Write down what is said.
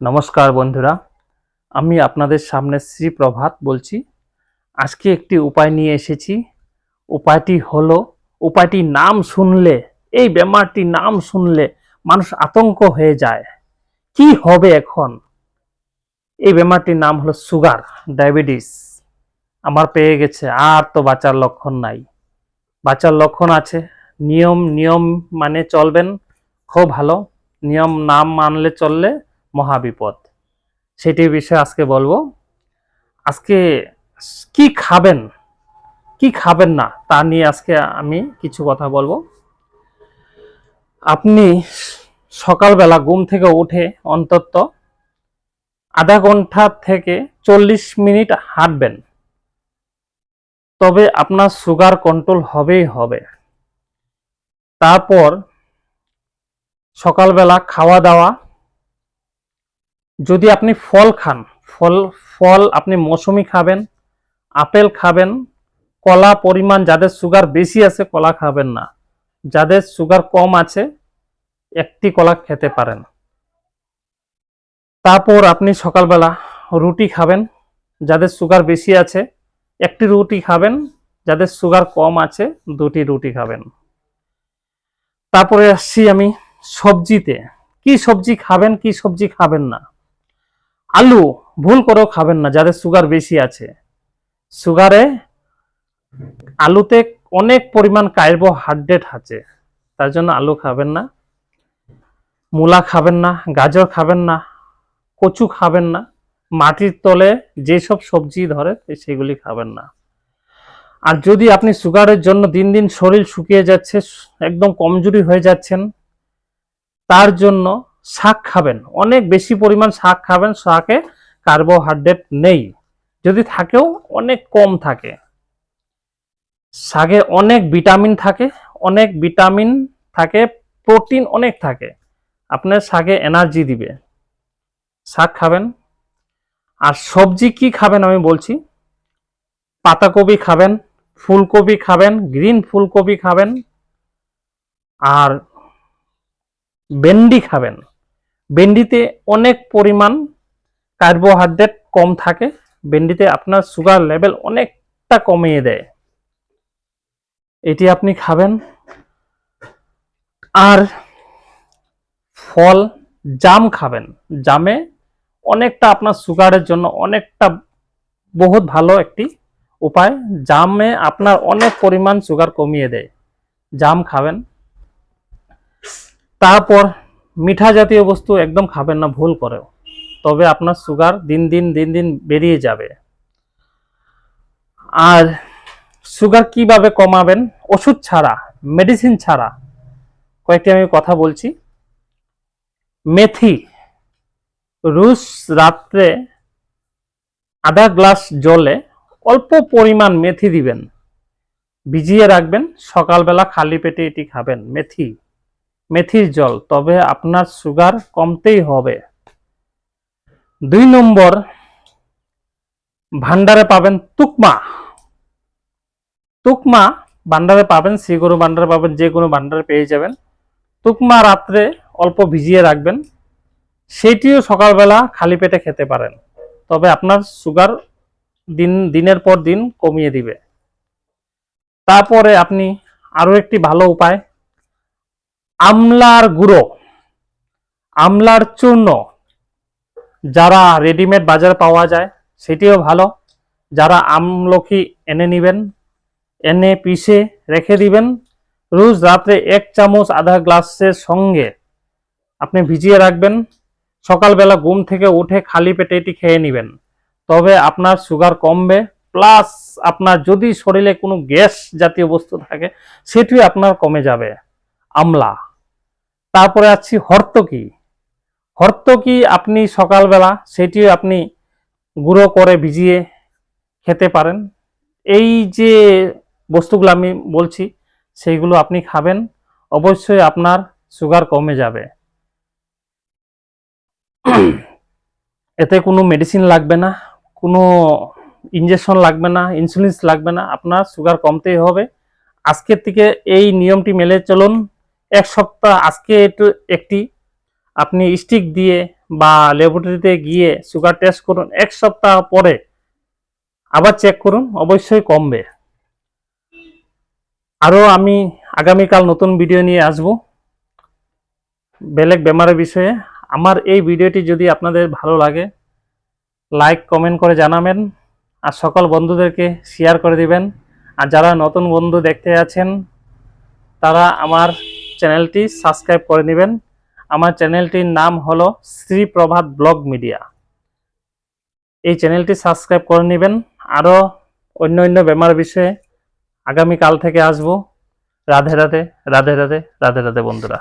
নমস্কার বন্ধুরা, আমি আপনাদের সামনে শ্রী প্রভাত বলছি। আজকে একটি উপায় নিয়ে এসেছি। উপায়টি হলো, উপায়টি নাম শুনলে, এই বেমারটি নাম শুনলে মানুষ আতঙ্ক হয়ে যায়। কি হবে এখন? এই বেমারটির নাম হলো সুগার, ডায়াবেটিস। আমার পেয়ে গেছে, আর তো বাঁচার লক্ষণ নাই। বাঁচার লক্ষণ আছে, নিয়ম নিয়ম মানে চলবেন, খুব ভালো। নিয়ম, নাম মানলে চললে মহাবিপদ। সেটি বিষয়ে আজকে বলব। আজকে কি খাবেন? কি খাবেন না? তা নিয়ে আজকে আমি কিছু কথা বলব। আপনি সকালবেলা ঘুম থেকে উঠে অন্তত আধা ঘণ্টা থেকে চল্লিশ মিনিট হাঁটবেন। তবে আপনার সুগার কন্ট্রোল হবেই হবে। তারপর সকালবেলা খাওয়া দাওয়া যদি আপনি ফল খান, ফল ফল আপনি মৌসুমি খাবেন, আপেল খাবেন, কলা পরিমাণ যাদের সুগার বেশি আছে কলা খাবেন না। যাদের সুগার কম আছে, একটি কলা খেতে পারেন। তারপর আপনি সকালবেলা রুটি খাবেন, যাদের সুগার বেশি আছে, একটি রুটি খাবেন, যাদের সুগার কম আছে, দুটি রুটি খাবেন। তারপরে আসছি আমি সবজিতে। কি সবজি খাবেন, কি সবজি খাবেন না? আলু ভুল করেও খাবেন না, যাদের সুগার বেশি আছে। সুগারে আলুতে অনেক পরিমাণ কার্বোহাইড্রেট আছে, তার জন্য আলু খাবেন না, মূলা খাবেন না, গাজর খাবেন না, কচু খাবেন না, মাটির তলে যেসব সবজি ধরে সেগুলি খাবেন না। আর যদি আপনি সুগারের জন্য দিন দিন শরীর শুকিয়ে যাচ্ছে, একদম কমজোরি হয়ে যাচ্ছেন, তার জন্য শাক খাবেন। অনেক বেশি পরিমাণ শাক খাবেন, শাকে কার্বোহাইড্রেট নেই। যদি থাকেও অনেক কম থাকে। শাকে অনেক ভিটামিন থাকে, অনেক ভিটামিন থাকে প্রোটিন অনেক থাকে। আপনার শাকে এনার্জি দিবে। শাক খাবেন। আর সবজি কি খাবেন আমি বলছি? পাতাকপি খাবেন, ফুলকপি খাবেন গ্রিন ফুলকপি খাবেন। আর ভেন্ডি খাবেন। ভেন্ডিতে অনেক পরিমাণ কার্বোহাইড্রেট কম থাকে। ভেন্ডিতে আপনার সুগার লেভেল অনেকটা কমিয়ে দেয়। এটি আপনি খাবেন। আর ফল, জাম খাবেন। জামে অনেকটা আপনার সুগারের জন্য অনেকটা বহুত ভালো একটি উপায়। জামে আপনার অনেক পরিমাণ সুগার কমিয়ে দেয়। জাম খাবেন। তারপর মিঠা জাতীয় বস্তু একদম খাবেন না, ভুল করেও। তবে আপনার সুগার দিন দিন দিন দিন বেরিয়ে যাবে। আর সুগার কীভাবে কমাবেন? ওষুধ ছাড়া মেডিসিন ছাড়া। কয়েকটি আমি কথা বলছি। মেথি রুশ রাত্রে আধা গ্লাস জলে অল্প পরিমাণ মেথি দিবেন। ভিজিয়ে রাখবেন, সকালবেলা খালি পেটে এটি খাবেন, মেথি। মেথির জল, তবে আপনার সুগার কমতেই হবে। দুই নম্বর ভান্ডারে পাবেন তুকমা। তুকমা ভান্ডারে পাবেন শ্রীগুরু ভান্ডারে পাবেন, যে কোনো ভান্ডারে পেয়ে যাবেন। তুকমা রাত্রে অল্প ভিজিয়ে রাখবেন। সেটিও সকালবেলা খালি পেটে খেতে পারেন, তবে আপনার সুগার দিন, দিনের পর দিন কমিয়ে দিবে। তারপরে আপনি আরও একটি ভালো উপায় আমলার গুঁড়ো, আমলার চূর্ণ, যারা রেডিমেড বাজারে পাওয়া যায়, সেটিও ভালো। যারা আমলকি এনে নেবেন, এনে পিষে রেখে দিবেন, রোজ রাত্রে এক চামচ আধা গ্লাসের সঙ্গে আপনি ভিজিয়ে রাখবেন। সকালবেলা ঘুম থেকে উঠে খালি পেটে এটি খেয়ে নেবেন। তবে আপনার সুগার কমবে প্লাস আপনার যদি শরীরে কোনো গ্যাস জাতীয় বস্তু থাকে, সেটিও আপনার কমে যাবে। আমলা। তারপরে আছি হর্তকি। হর্তকি আপনি সকালবেলা সেটিও আপনি গুঁড়ো করে ভিজিয়ে খেতে পারেন। এই যে বস্তুগুলো আমি বলছি, সেইগুলো আপনি খাবেন। অবশ্যই আপনার সুগার কমে যাবে। এতে কোনো মেডিসিন লাগবে না, কোনো ইঞ্জেকশন লাগবে না ইনসুলিন লাগবে না, আপনার সুগার কমতেই হবে। আজকের থেকে এই নিয়মটি মেলে চলুন। এক সপ্তাহ আজকে একটু একটি, আপনি স্টিক দিয়ে বা ল্যাবরেটরিতে গিয়ে সুগার টেস্ট করুন, এক সপ্তাহ পরে আবার চেক করুন, অবশ্যই কমবে। আরও আমি আগামীকাল নতুন ভিডিও নিয়ে আসব। বেলেগ বেমারের বিষয়ে। আমার এই ভিডিওটি যদি আপনাদের ভালো লাগে লাইক কমেন্ট করে জানাবেন, আর সকল বন্ধুদেরকে শেয়ার করে দিবেন। আর যারা নতুন বন্ধু দেখতে আছেন, তারা আমার চ্যানেলটি সাবস্ক্রাইব করে নেবেন। আমার চ্যানেলটির নাম হলো শ্রীপ্রভাত ব্লগ মিডিয়া। এই চ্যানেলটি সাবস্ক্রাইব করে নেবেন। আরও অন্য অন্য বেমার বিষয়ে আগামীকাল থেকে আসব। রাধে রাধে রাধে রাধে রাধে রাধে বন্ধুরা।